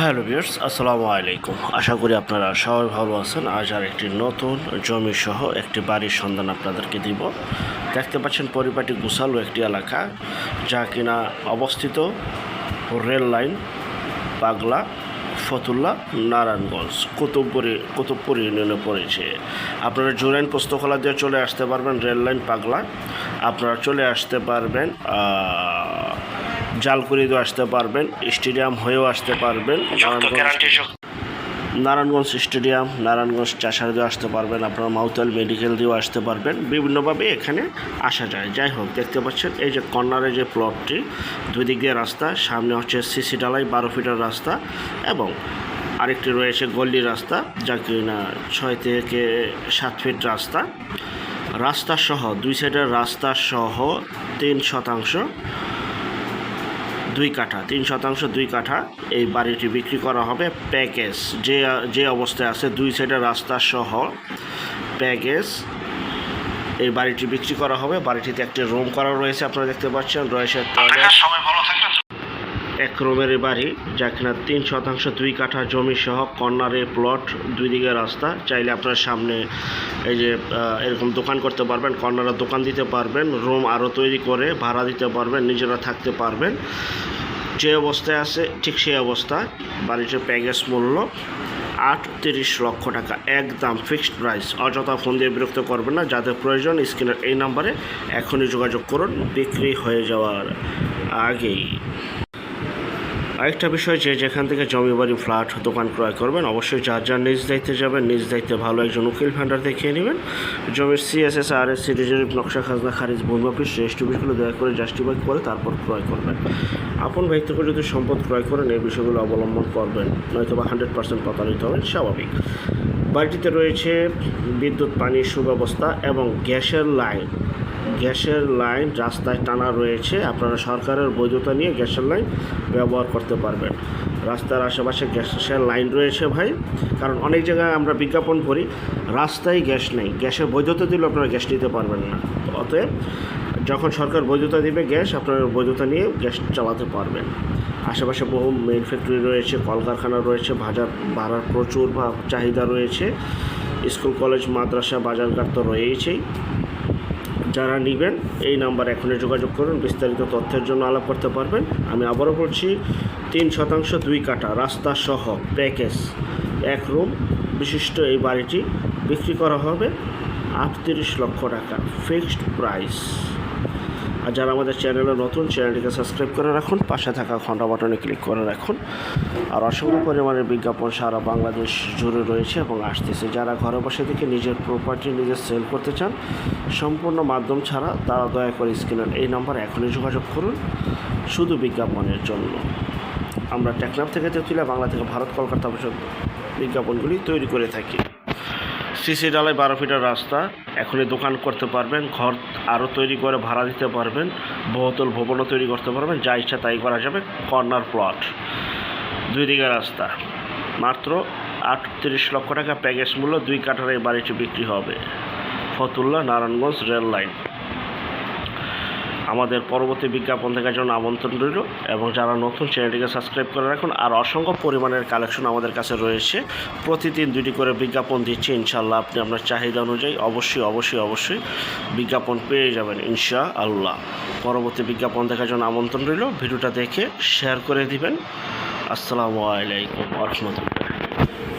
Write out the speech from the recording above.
Hello viewers, আসসালামু আলাইকুম। আশা করি আপনারা সবাই ভালো আছেন। আজ আর একটি নতুন জমি সহ একটি বাড়ির সন্ধান আপনাদেরকে দিব। দেখতে পাচ্ছেন পরিপাটি গুছালো একটি এলাকা, যা কিনা অবস্থিত রেল লাইন, পাগলা, ফতুল্লা, নারায়ণগঞ্জ, কুতুবপুরি, কুতুবপুর ইউনিয়নে পড়েছে। আপনারা জুরাইন পোস্তকলা দিয়ে চলে আসতে পারবেন রেল লাইন পাগলা। আপনারা চলে আসতে পারবেন জালকুড়ি দিয়ে আসতে পারবেন স্টেডিয়াম হয়েও আসতে পারবেন। নারায়ণগঞ্জ- স্টেডিয়াম নারায়ণগঞ্জ চাষার আসতে পারবেন আপনার মাউতাল মেডিকেল দিয়েও আসতে পারবেন। বিভিন্নভাবে এখানে আসা যায়। যাই হোক দেখতে পাচ্ছেন এই যে কর্নারে যে প্লটটি দুই দিক দিয়ে রাস্তা সামনে হচ্ছে সিসি ডালাই বারো ফিটের রাস্তা এবং আরেকটি রয়েছে গল্লি রাস্তা যা কিনা ছয় থেকে সাত ফিট রাস্তা। রাস্তা সহ দুই সাইডের রাস্তা সহ তিন শতাংশ দুই কাঠা তিন শতাংশ দুই কাঠা এই বাড়িটি বিক্রি করা হবে প্যাকেজ। যে যে অবস্থায় আছে দুই সাইডের রাস্তা সহ প্যাকেজ। এই বাড়িটি বিক্রি করা হবে। বাড়িটিতে একটি রুম করা রয়েছে আপনারা দেখতে পাচ্ছেন। রয়েছে টয়লেট এক রুমের বাড়ি যা কিনা তিন শতাংশ দুই কাঠা জমি সহ কর্নারে প্লট, দুই দিকে রাস্তা। চাইলে আপনার সামনে এই যে এরকম দোকান করতে পারবেন, কর্নারে দোকান দিতে পারবেন, রুম আরও তৈরি করে ভাড়া দিতে পারবেন, নিজেরা থাকতে পারবেন। যে অবস্থায় আছে, ঠিক সেই অবস্থা। বাড়িটির প্যাকেজ মূল্য, আট তিরিশ লক্ষ টাকা, একদম ফিক্সড প্রাইস। অযথা ফোন দিয়ে বিরক্ত করবেন না, যাদের প্রয়োজন, স্ক্রিনের এই নাম্বারে এখনই যোগাযোগ করুন, বিক্রি হয়ে যাওয়ার আগেই। আরেকটা বিষয় যে যেখান থেকে জমি বাড়ি, ফ্ল্যাট, দোকান ক্রয় করবেন, অবশ্যই যার যার নিজ দায়িত্বে যাবেন, নিজ দায়িত্বে ভালো একজন উকিল ভান্ডার দেখিয়ে নেবেন। জমির সিএসএস আর এস সিটিজেরিফ নকশা, খাজনা, খারিজ, ভূমি অফিস রেজিস্ট্রিবিউটগুলো দয়া করে জাস্টিফাই করে তারপর ক্রয় করবেন। আপন ব্যক্তি থেকে যদি সম্পদ ক্রয় করেন, এই বিষয়গুলো অবলম্বন করবেন নয়তো বা হান্ড্রেড পার্সেন্ট প্রতারিত হবেন, স্বাভাবিক। বাড়িটিতে রয়েছে বিদ্যুৎ, পানির সুব্যবস্থা এবং গ্যাসের লাইন। গ্যাসের লাইন রাস্তায় টানা রয়েছে। আপনারা সরকারের বৈধতা নিয়ে গ্যাসের লাইন ব্যবহার করতে পারবেন। রাস্তার আশেপাশে গ্যাসের লাইন রয়েছে ভাই। কারণ অনেক জায়গায় আমরা বিজ্ঞাপন করি, রাস্তায় গ্যাস নেই। গ্যাসের বৈধতা দিলে আপনারা গ্যাস নিতে পারবেন না। অতএব যখন সরকার বৈধতা দিবে গ্যাস, আপনারা বৈধতা নিয়ে গ্যাস চালাতে পারবেন। আশেপাশে বহু মেইন ফ্যাক্টরি রয়েছে, কলকারখানা রয়েছে ভাজার ভাড়ার প্রচুর চাহিদা রয়েছে। স্কুল, কলেজ, মাদ্রাসা, বাজারঘাট তো রয়েছেই যারা নেবেন, এই নাম্বার এখনই যোগাযোগ করুন, বিস্তারিত তথ্যের জন্য আলাপ করতে পারবেন। আমি আবারও বলছি, তিন শতাংশ দুই কাটা রাস্তা সহ প্যাকেজ, এক রুম, বিশিষ্ট এই বাড়িটি বিক্রি করা হবে আটত্রিশ লক্ষ টাকা, ফিক্সড প্রাইস। আর যারা আমাদের চ্যানেলে নতুন, চ্যানেলটিকে সাবস্ক্রাইব করে রাখুন। পাশে থাকা ঘণ্টা বাটনে ক্লিক করে রাখুন। আর অসংখ্য পরিমাণের বিজ্ঞাপন সারা বাংলাদেশ জুড়ে রয়েছে এবং আসতেছে। যারা ঘরে বসে থেকে নিজের প্রপার্টি নিজে সেল করতে চান, সম্পূর্ণ মাধ্যম ছাড়া তারা দয়া করে স্ক্রিনের এই নাম্বার এখনই যোগাযোগ করুন। শুধু বিজ্ঞাপনের জন্য। আমরা টেকনাফ থেকে তেঁতুলিয়া, বাংলা থেকে ভারত, কলকাতা পর্যন্ত বিজ্ঞাপনগুলি তৈরি করে থাকি। সিসি ডালায় বারো ফিটের রাস্তা। এখনই দোকান করতে পারবেন, ঘর আরও তৈরি করে ভাড়া দিতে পারবেন, বহুতল ভবনও তৈরি করতে পারবেন, যা ইচ্ছা তাই করা যাবে, কর্নার প্লট। দুই দিকে রাস্তা, মাত্র আটত্রিশ লক্ষ টাকা প্যাকেজ মূল্য, দুই কাঠারে বাড়িটি বিক্রি হবে। Fatullah, Narayanganj, rail line. আমাদের পরবর্তী বিজ্ঞাপন দেখার জন্য আমন্ত্রণ রইল এবং যারা নতুন চ্যানেলটিকে সাবস্ক্রাইব করে রাখুন, আর অসংখ্য পরিমাণের কালেকশন আমাদের কাছে রয়েছে। প্রতিদিন দুটি করে বিজ্ঞাপন দিচ্ছি ইনশাল্লাহ আপনি আপনার চাহিদা অনুযায়ী অবশ্যই অবশ্যই অবশ্যই বিজ্ঞাপন পেয়ে যাবেন ইনশা আল্লাহ পরবর্তী বিজ্ঞাপন দেখার জন্য আমন্ত্রণ রইল। ভিডিওটা দেখে শেয়ার করে দিবেন। আসসালামু আলাইকুম রহমতুল্লাহ।